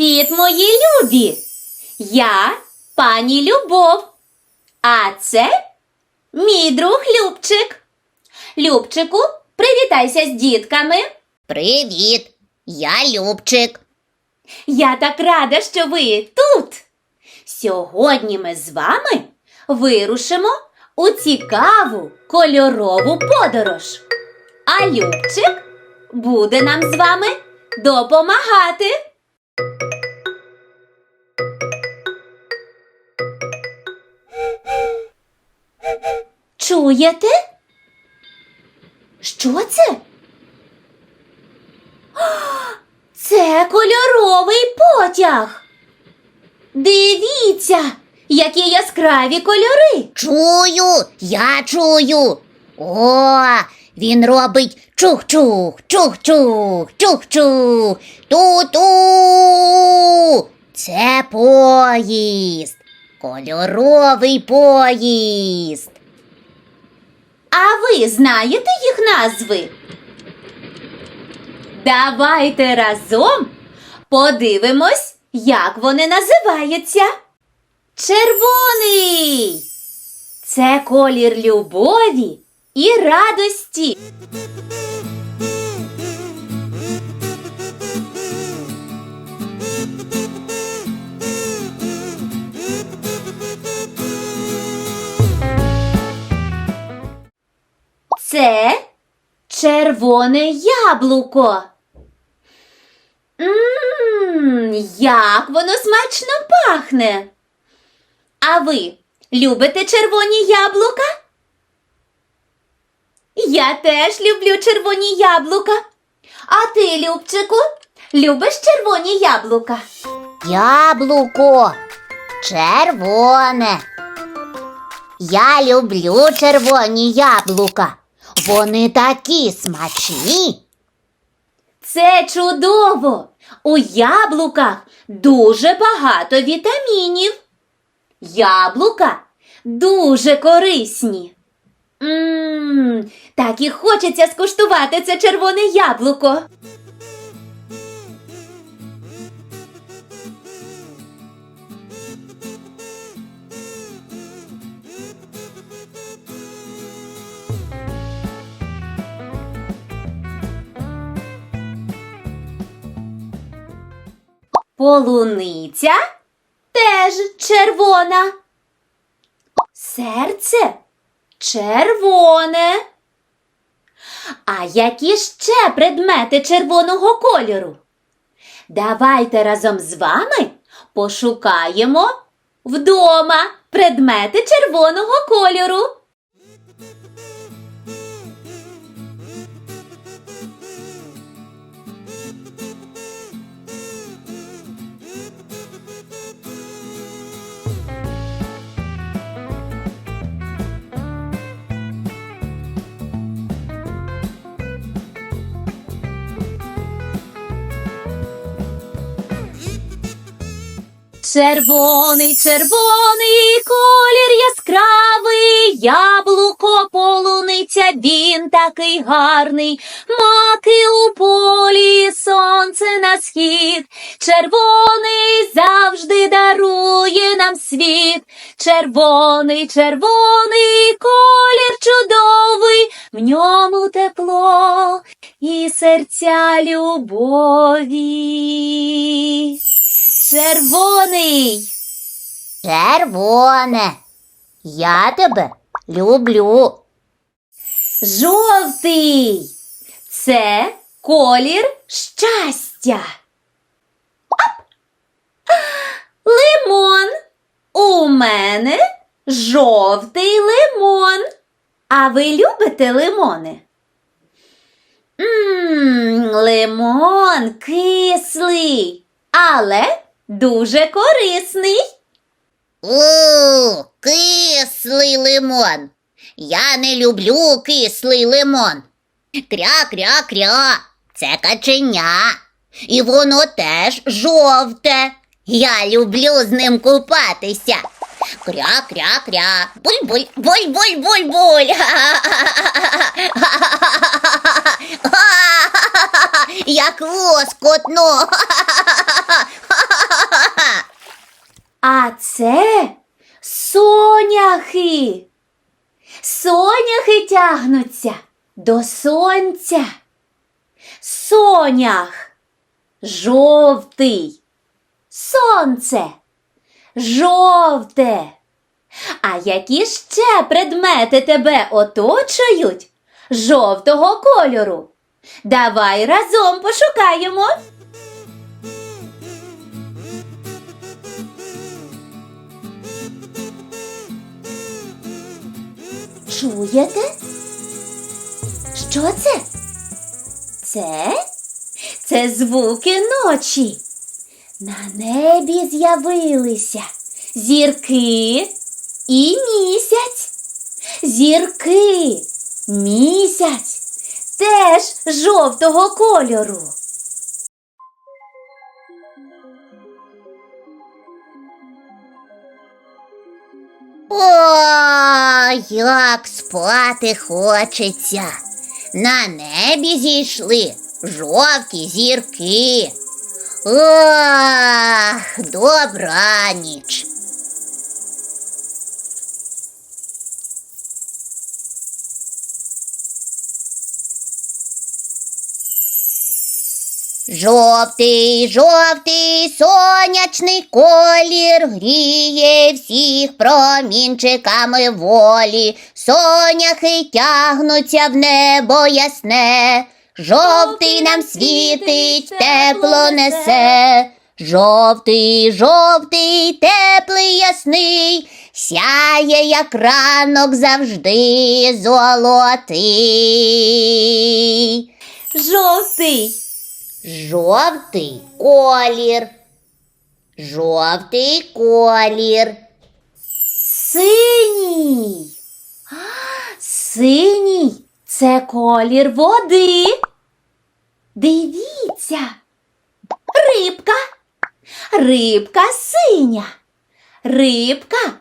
Привіт, мої любі! Я пані Любов. А це мій друг Любчик. Любчику, привітайся з дітками. Привіт, я Любчик. Я так рада, що ви тут. Сьогодні ми з вами вирушимо у цікаву кольорову подорож. А Любчик буде нам з вами допомагати. Чуєте? Що це? Це кольоровий потяг. Дивіться, які яскраві кольори. Чую, я чую. О, він робить чух-чух, чух-чух, чух-чух, ту-ту. Це поїзд. Кольоровий поїзд. А ви знаєте їх назви? Давайте разом подивимось, як вони називаються. Червоний. Це колір любові і радості. Червоне яблуко. Мм, як воно смачно пахне. А ви любите червоні яблука? Я теж люблю червоні яблука. А ти, Любчику, любиш червоні яблука? Яблуко червоне. Я люблю червоні яблука. Вони такі смачні. Це чудово! У яблуках дуже багато вітамінів. Яблука дуже корисні. Ммм, так і хочеться скуштувати це червоне яблуко. Полуниця теж червона. Серце червоне. А які ще предмети червоного кольору? Давайте разом з вами пошукаємо вдома предмети червоного кольору. Thank you. Червоний, червоний колір яскравий, яблуко, полуниця, він такий гарний, маки у полі, сонце на схід, червоний завжди дарує нам світ, червоний, червоний колір чудовий, в ньому тепло і серця любові. Червоний. Червоне. Я тебе люблю. Жовтий. Це колір щастя. Оп! Лимон. У мене жовтий лимон. А ви любите лимони? Мм, лимон кислий, але дуже корисний. У, кислий лимон. Я не люблю кислий лимон. Кря-кря-кря. Це каченя. І воно теж жовте. Я люблю з ним купатися. Кря-кря-кря. Буль-буль, буль-буль-буль-буль. Як лоскотно. це соняхи. Соняхи тягнуться до сонця. Сонях жовтий. Сонце жовте. А які ще предмети тебе оточують жовтого кольору? Давай разом пошукаємо. Чуєте? Що це? Це? Це звуки ночі. На небі з'явилися зірки і місяць. Зірки, місяць теж жовтого кольору. О, як спати хочеться. На небі зійшли жовті зірки. Ох, добра Жовтий, жовтий сонячний колір гріє всіх промінчиками волі. Соняхи тягнуться в небо ясне. Жовтий нам світить, тепло несе. Жовтий, жовтий, теплий, ясний, сяє, як ранок завжди золотий. Жовтий, Жовтий колір. Жовтий колір. синій. Синій це колір води. Дивіться. Рибка. Рибка синя. Рибка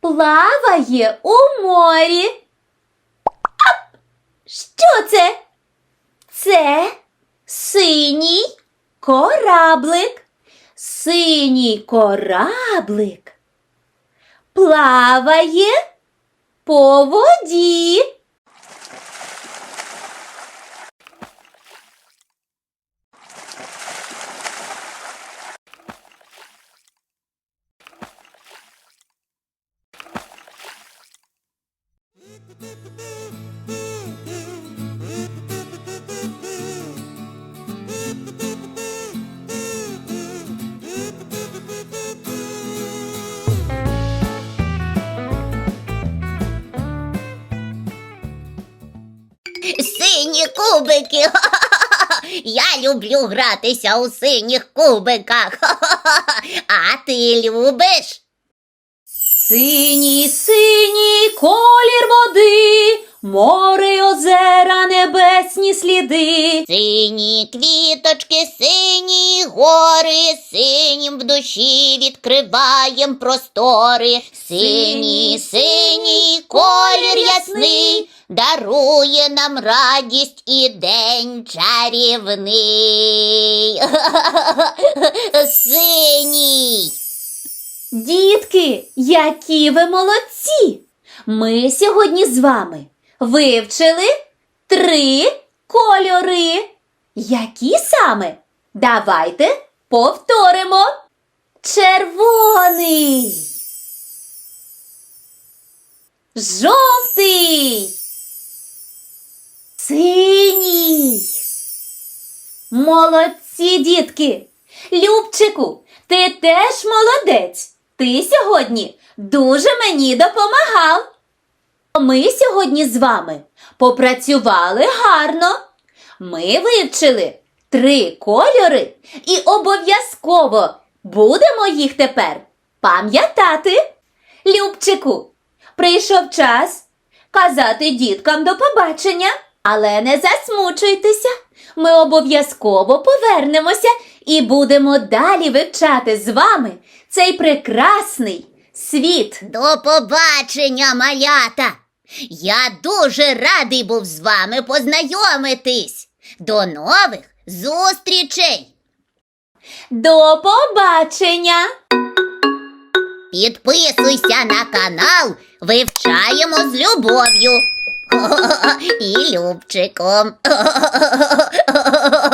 плаває у морі. Що це? Це синій кораблик. Синій кораблик плаває по воді. Кубики. Я люблю гратися у синіх кубиках. А ти любиш? Синій, синій колір води, море й озера, небесні сліди. Сині квіточки, сині гори, синім в душі відкриваєм простори. Синій, синій колір ясний, дарує нам радість і день чарівний. Синій. Дітки, які ви молодці! Ми сьогодні з вами вивчили три кольори. Які саме? Давайте повторимо. Червоний. Жовтий. Синій. Молодці, дітки. Любчику, ти теж молодець. Ти сьогодні дуже мені допомагав. Ми сьогодні з вами попрацювали гарно. Ми вивчили три кольори і обов'язково будемо їх тепер пам'ятати. Любчику, прийшов час казати діткам до побачення, але не засмучуйтеся. Ми обов'язково повернемося і будемо далі вивчати з вами цей прекрасний світ. До побачення, малята! Я дуже радий був з вами познайомитись. До нових зустрічей! До побачення! Підписуйся на канал, вивчаємо з любов'ю. І Любчиком.